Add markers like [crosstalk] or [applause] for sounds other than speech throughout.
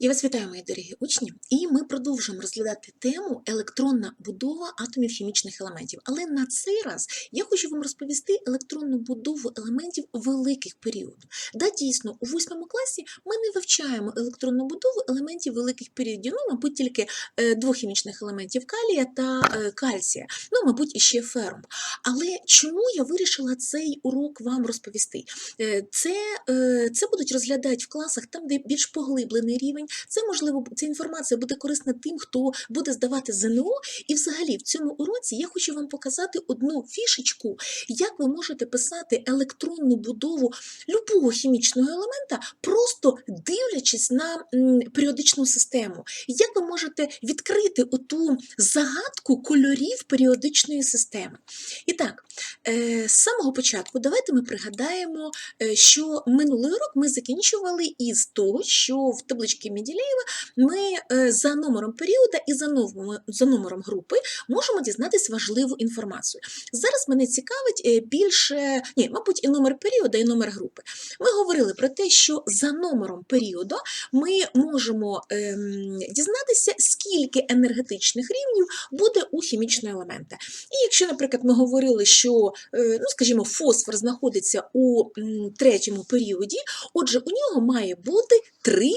Я вас вітаю, мої дорогі учні, і ми продовжуємо розглядати тему електронна будова атомів хімічних елементів. Але на цей раз я хочу вам розповісти електронну будову елементів великих періодів. Да, дійсно, у восьмому класі ми не вивчаємо електронну будову елементів великих періодів, ну, мабуть, тільки е, двох хімічних елементів калія та е, кальція, ну, мабуть, і ще ферум. Але чому я вирішила цей урок вам розповісти? Е, Це, це будуть розглядати в класах там, де більш поглиблений рівень. Це можливо ця інформація буде корисна тим, хто буде здавати ЗНО. І взагалі в цьому уроці я хочу вам показати одну фішечку, як ви можете писати електронну будову любого хімічного елемента, просто дивлячись на періодичну систему. Як ви можете відкрити оту загадку кольорів періодичної системи? І так, е, з самого початку давайте ми пригадаємо, е, що минулий урок ми закінчували із того, що в табличці Менделєєва ми е, за номером періода і за номером, за номером групи можемо дізнатися важливу інформацію. Зараз мене цікавить е, більше, ні, мабуть, і номер періода, і номер групи. Ми говорили про те, що за номером періоду ми можемо ем, дізнатися, скільки енергетичних рівнів буде у хімічного елемента. І якщо, наприклад, ми говорили, що, е, ну, скажімо, фосфор знаходиться у третьому періоді, отже, у нього має бути три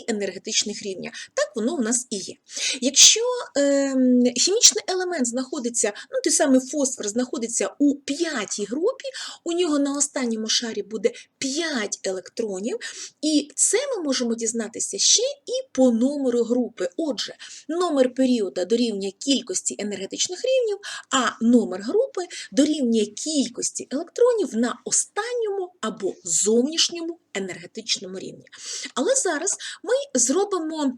енергетичних рівня. Так воно у нас і є. Якщо ем, хімічний елемент знаходиться, ну той самий фосфор знаходиться у п'ятій групі, у нього на останньому шарі буде 5 електронів, і це ми можемо дізнатися ще і по номеру групи. Отже, номер періода дорівнює кількості енергетичних рівнів, а номер групи дорівнює кількості електронів на останньому або зовнішньому енергетичному рівні. Але зараз ми зробимо.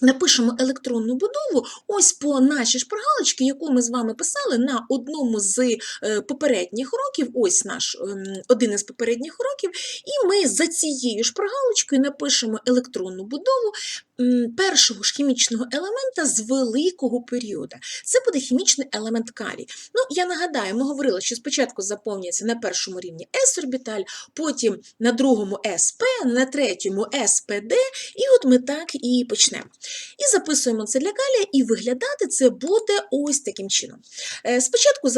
Напишемо електронну будову ось по нашій шпаргалочці, яку ми з вами писали на одному з е, попередніх уроків, ось наш ем, один із попередніх уроків, і ми за цією шпаргалочкою напишемо електронну будову першого ж хімічного елемента з великого періоду. Це буде хімічний елемент калій. Ну, я нагадаю, ми говорили, що спочатку заповнюється на першому рівні S-орбіталь, потім на другому SP, на третьому SPD, і от ми так і почнемо. І записуємо це для калія, і виглядати це буде ось таким чином. Е, Спочатку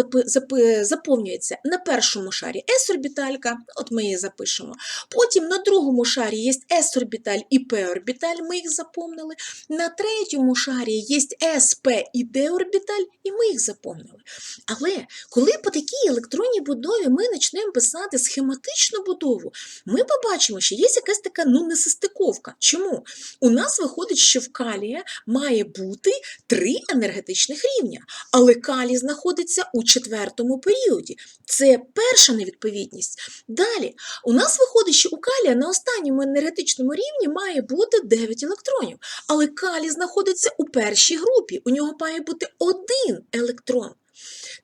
заповнюється на першому шарі S-орбіталька, от ми її запишемо. Потім на другому шарі є S-орбіталь і P-орбіталь, ми їх запомнили. На третьому шарі є SP і D-орбіталь, і ми їх запомнили. Але коли по такій електронній будові ми почнемо писати схематичну будову, ми побачимо, що є якась така ну, несостиковка. Чому? У нас виходить, що в калія має бути три енергетичних рівня, але калій знаходиться у четвертому періоді. Це перша невідповідність. Далі, у нас виходить, що у калія на останньому енергетичному рівні має бути 9 електронів, але калій знаходиться у першій групі, у нього має бути один електрон.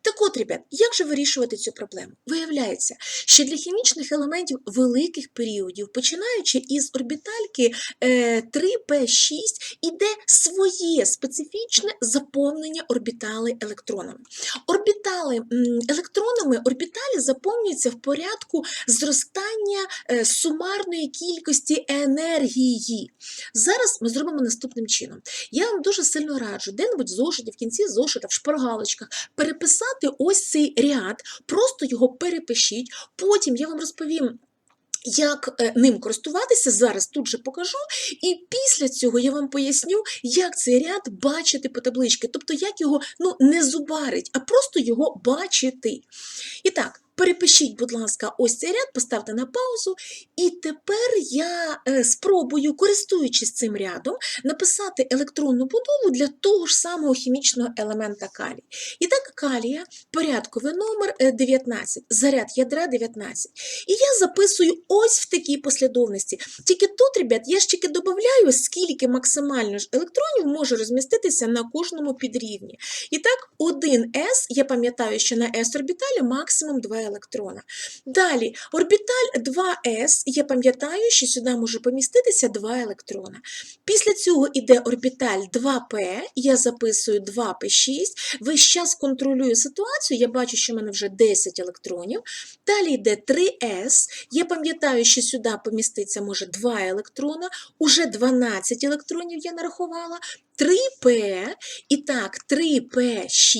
Так от, ребят, як же вирішувати цю проблему? Виявляється, що для хімічних елементів великих періодів, починаючи із орбітальки е, 3P6, іде своє специфічне заповнення орбіталей електронами. Орбітали електронами орбіталі заповнюються в порядку зростання е, сумарної кількості енергії. Зараз ми зробимо наступним чином. Я вам дуже сильно раджу, де-небудь в зошиті, в кінці зошита, в шпаргалочках, переписати ось цей ряд, просто його перепишіть. Потім я вам розповім. Як е, ним користуватися, зараз тут же покажу, і після цього я вам поясню, як цей ряд бачити по табличці, тобто як його ну, не зубарить, а просто його бачити. І так, перепишіть, будь ласка, ось цей ряд, поставте на паузу, і тепер я е, спробую, користуючись цим рядом, написати електронну будову для того ж самого хімічного елемента калій. І так, калія, порядковий номер е, 19, заряд ядра 19. І я записую ось в такій послідовності. Тільки тут, ребят, я тільки додаю, скільки максимально ж електронів може розміститися на кожному підрівні. І так, 1С, я пам'ятаю, що на S-орбіталі максимум 2 електрони. Електрона. Далі орбіталь 2s, я пам'ятаю, що сюди може поміститися 2 електрона. Після цього йде орбіталь 2p, я записую 2p6, весь час контролюю ситуацію, я бачу, що в мене вже 10 електронів. Далі йде 3s, я пам'ятаю, що сюди поміститься може 2 електрона, уже 12 електронів я нарахувала. 3p, і так, 3p6,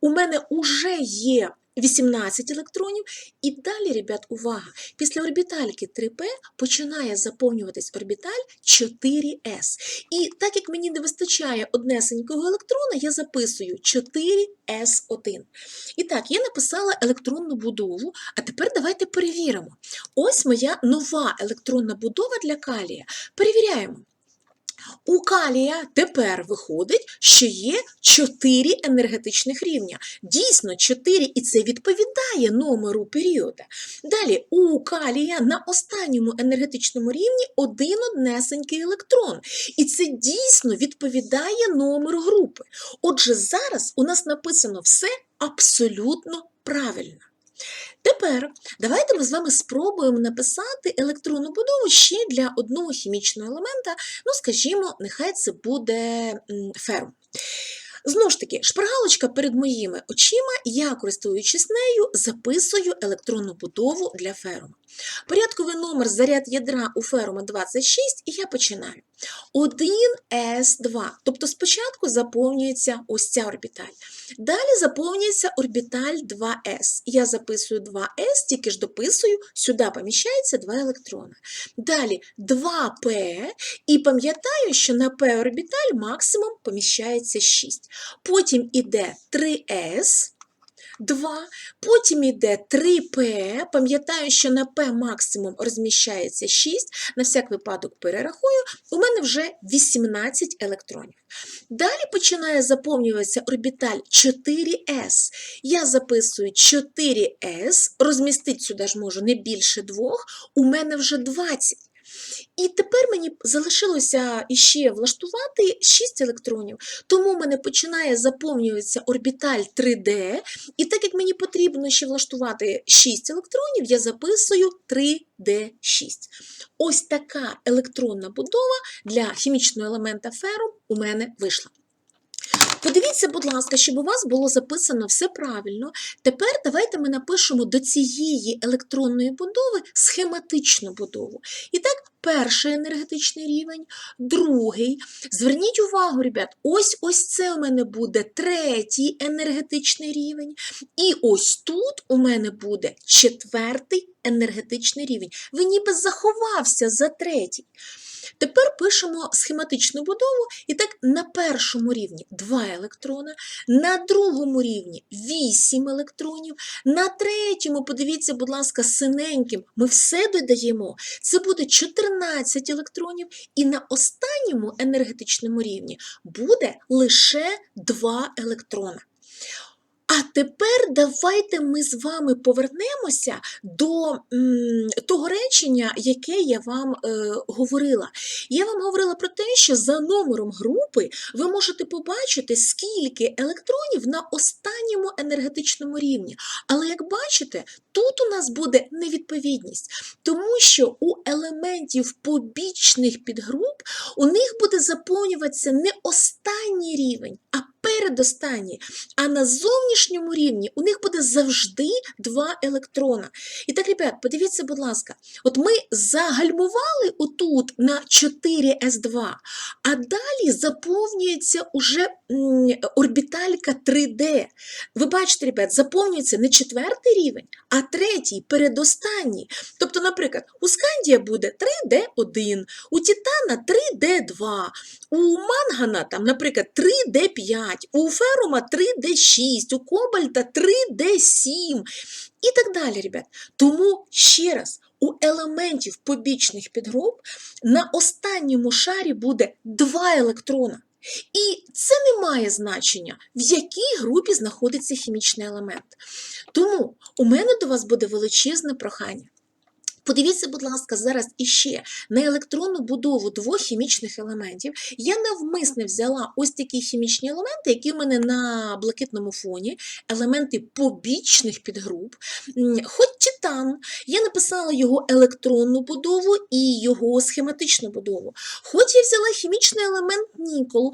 у мене вже є 18 електронів. І далі, ребят, увага, після орбітальки 3p починає заповнюватись орбіталь 4s. І так як мені не вистачає однесенького електрона, я записую 4s1. І так, я написала електронну будову, а тепер давайте перевіримо. Ось моя нова електронна будова для калія. Перевіряємо. У калія тепер виходить, що є 4 енергетичних рівня. Дійсно, 4, і це відповідає номеру періода. Далі, у калія на останньому енергетичному рівні один однесенький електрон. І це дійсно відповідає номеру групи. Отже, зараз у нас написано все абсолютно правильно. Тепер давайте ми з вами спробуємо написати електронну будову ще для одного хімічного елемента. Ну, скажімо, нехай це буде м, ферум. Знову ж таки, шпаргалочка перед моїми очима, я, користуючись нею, записую електронну будову для ферума. Порядковий номер заряд ядра у ферума 26, і я починаю. 1s2, тобто спочатку заповнюється ось ця орбіталь. Далі заповнюється орбіталь 2s. Я записую 2s, тільки ж дописую, сюди поміщається 2 електрона. Далі 2p, і пам'ятаю, що на p орбіталь максимум поміщається 6. Потім іде 3s. 2, потім йде 3p, пам'ятаю, що на p максимум розміщається 6, на всяк випадок перерахую, у мене вже 18 електронів. Далі починає заповнюватися орбіталь 4s. Я записую 4s, розмістити сюди ж можу не більше двох, у мене вже 20. І тепер мені залишилося іще влаштувати 6 електронів, тому в мене починає заповнюватися орбіталь 3D, і так як мені потрібно ще влаштувати 6 електронів, я записую 3D6. Ось така електронна будова для хімічного елемента ферум у мене вийшла. Подивіться, будь ласка, щоб у вас було записано все правильно. Тепер давайте ми напишемо до цієї електронної будови схематичну будову. І так, перший енергетичний рівень, другий. Зверніть увагу, ребят, ось ось це у мене буде третій енергетичний рівень. І ось тут у мене буде четвертий енергетичний рівень. Він ніби заховався за третій. Тепер пишемо схематичну будову, і так на першому рівні 2 електрона, на другому рівні 8 електронів, на третьому, подивіться, будь ласка, синеньким, ми все додаємо. Це буде 14 електронів, і на останньому енергетичному рівні буде лише 2 електрона. А тепер давайте ми з вами повернемося до м, того речення, яке я вам е, говорила. Я вам говорила про те, що за номером групи ви можете побачити, скільки електронів на останньому енергетичному рівні. Але як бачите, тут у нас буде невідповідність, тому що у елементів побічних підгруп у них буде заповнюватися не останній рівень, а передостанній. А на зовнішньому рівні у них буде завжди два електрона. І так, ребят, подивіться, будь ласка, от ми загальмували отут на 4С2, а далі заповнюється уже орбіталька 3D. Ви бачите, ребят, заповнюється не четвертий рівень, а третій, передостанній. Тобто, наприклад, у Скандія буде 3D1, у Титана 3D2, у Мангана, там, наприклад, 3D5, у Ферума 3D6, у Кобальта 3D7 і так далі, ребят. Тому ще раз, у елементів побічних підгруп на останньому шарі буде два електрона. І це не має значення, в якій групі знаходиться хімічний елемент. Тому у мене до вас буде величезне прохання. Подивіться, будь ласка, зараз іще на електронну будову двох хімічних елементів. Я навмисне взяла ось такі хімічні елементи, які в мене на блакитному фоні, елементи побічних підгруп. Хоч титан, я написала його електронну будову і його схематичну будову. Хоч я взяла хімічний елемент нікол,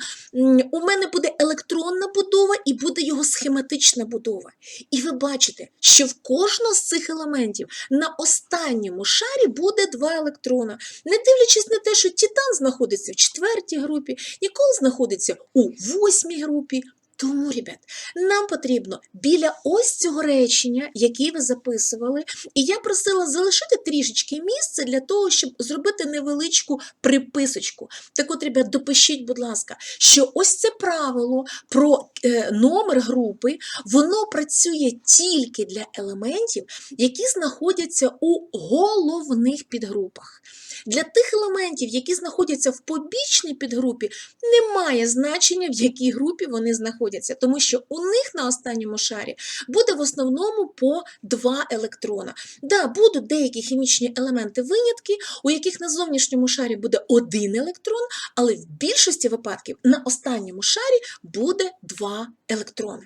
у мене буде електронна будова і буде його схематична будова. І ви бачите, що в кожного з цих елементів на останньому шарі буде два електрона. Не дивлячись на те, що Титан знаходиться в четвертій групі, Нікол знаходиться у восьмій групі. Тому, ребят, нам потрібно біля ось цього речення, яке ви записували, і я просила залишити трішечки місце для того, щоб зробити невеличку приписочку. Так от, ребят, допишіть, будь ласка, що ось це правило про е, номер групи, воно працює тільки для елементів, які знаходяться у головних підгрупах. Для тих елементів, які знаходяться в побічній підгрупі, немає значення, в якій групі вони знаходяться, тому що у них на останньому шарі буде в основному по два електрона. Да, будуть деякі хімічні елементи винятки, у яких на зовнішньому шарі буде один електрон, але в більшості випадків на останньому шарі буде два електрони.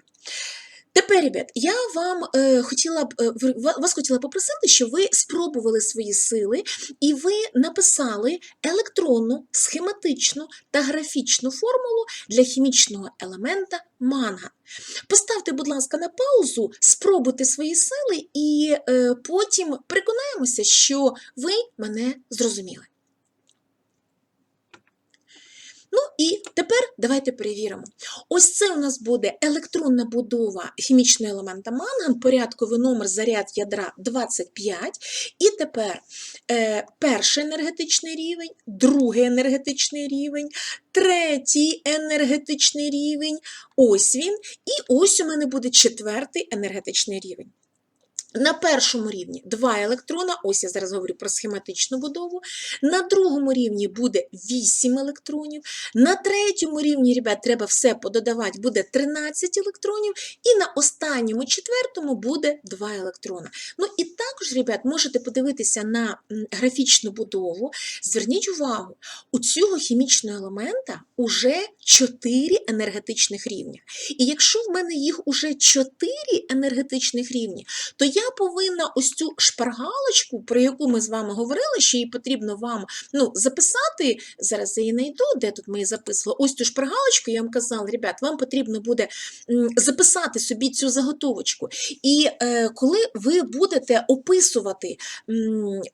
Тепер, ребят, я вам е, хотіла б е, вас хотіла попросити, щоб ви спробували свої сили і ви написали електронну, схематичну та графічну формулу для хімічного елемента манган. Поставте, будь ласка, на паузу, спробуйте свої сили, і е, потім переконаємося, що ви мене зрозуміли. Ну і тепер давайте перевіримо. Ось це у нас буде електронна будова хімічного елемента манган, порядковий номер заряд ядра 25. І тепер е, перший енергетичний рівень, другий енергетичний рівень, третій енергетичний рівень. Ось він. І ось у мене буде четвертий енергетичний рівень. На першому рівні два електрона, ось я зараз говорю про схематичну будову. На другому рівні буде 8 електронів. На третьому рівні, ребят, треба все пододавати, буде 13 електронів. І на останньому четвертому буде 2 електрона. Ну і також, ребят, можете подивитися на графічну будову. Зверніть увагу, у цього хімічного елемента уже 4 енергетичних рівня. І якщо в мене їх уже 4 енергетичних рівні, то я повинна ось цю шпаргалочку, про яку ми з вами говорили, що її потрібно вам ну, записати. Зараз я її знайду, де тут ми її записували. Ось цю шпаргалочку, я вам казала, ребят, вам потрібно буде записати собі цю заготовочку. І е, коли ви будете описувати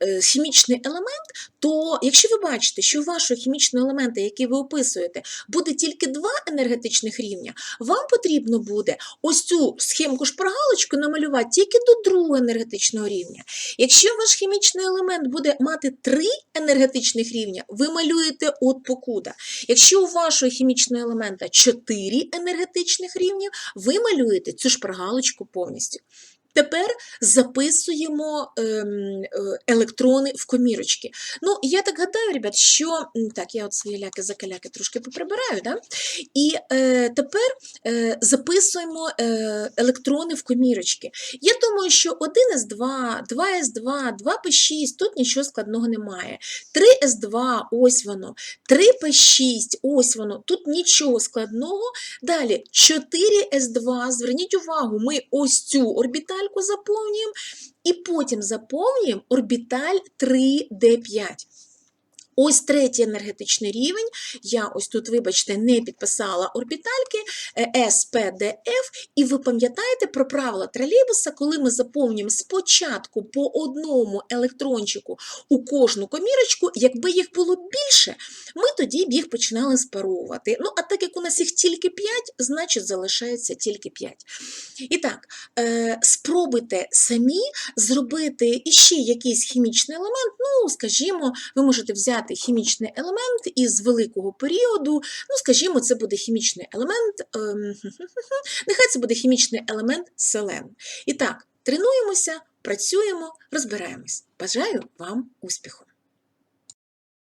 е, хімічний елемент, то якщо ви бачите, що вашого хімічного елемента, який ви описуєте, буде тільки два енергетичних рівня, вам потрібно буде ось цю схемку шпаргалочку намалювати тільки до другого енергетичного рівня. Якщо ваш хімічний елемент буде мати три енергетичних рівня, ви малюєте от покуда. Якщо у вашого хімічного елемента чотири енергетичних рівня, ви малюєте цю шпаргалочку повністю. Тепер записуємо ем, е, електрони в комірочки. Ну, я так гадаю, ребят, що так, я от свої ляки-закаляки трошки поприбираю, да? і е, тепер е, записуємо е, електрони в комірочки. Я думаю, що 1С2, 2С2, 2П6, тут нічого складного немає. 3С2, ось воно, 3П6, ось воно, тут нічого складного. Далі 4С2, зверніть увагу, ми ось цю орбітальку заповнюємо, і потім заповнюємо орбіталь 3D5. Ось третій енергетичний рівень. Я ось тут, вибачте, не підписала орбітальки е, СПДФ. І ви пам'ятаєте про правила тролейбуса, коли ми заповнюємо спочатку по одному електрончику у кожну комірочку, якби їх було більше, ми тоді б їх починали спаровувати. Ну, а так як у нас їх тільки 5, значить залишається тільки 5. І так, е, спробуйте самі зробити іще якийсь хімічний елемент. Ну, скажімо, ви можете взяти хімічний елемент із великого періоду. Ну, скажімо, це буде хімічний елемент, ем, [laughs] нехай це буде хімічний елемент селен. І так, тренуємося, працюємо, розбираємось. Бажаю вам успіху!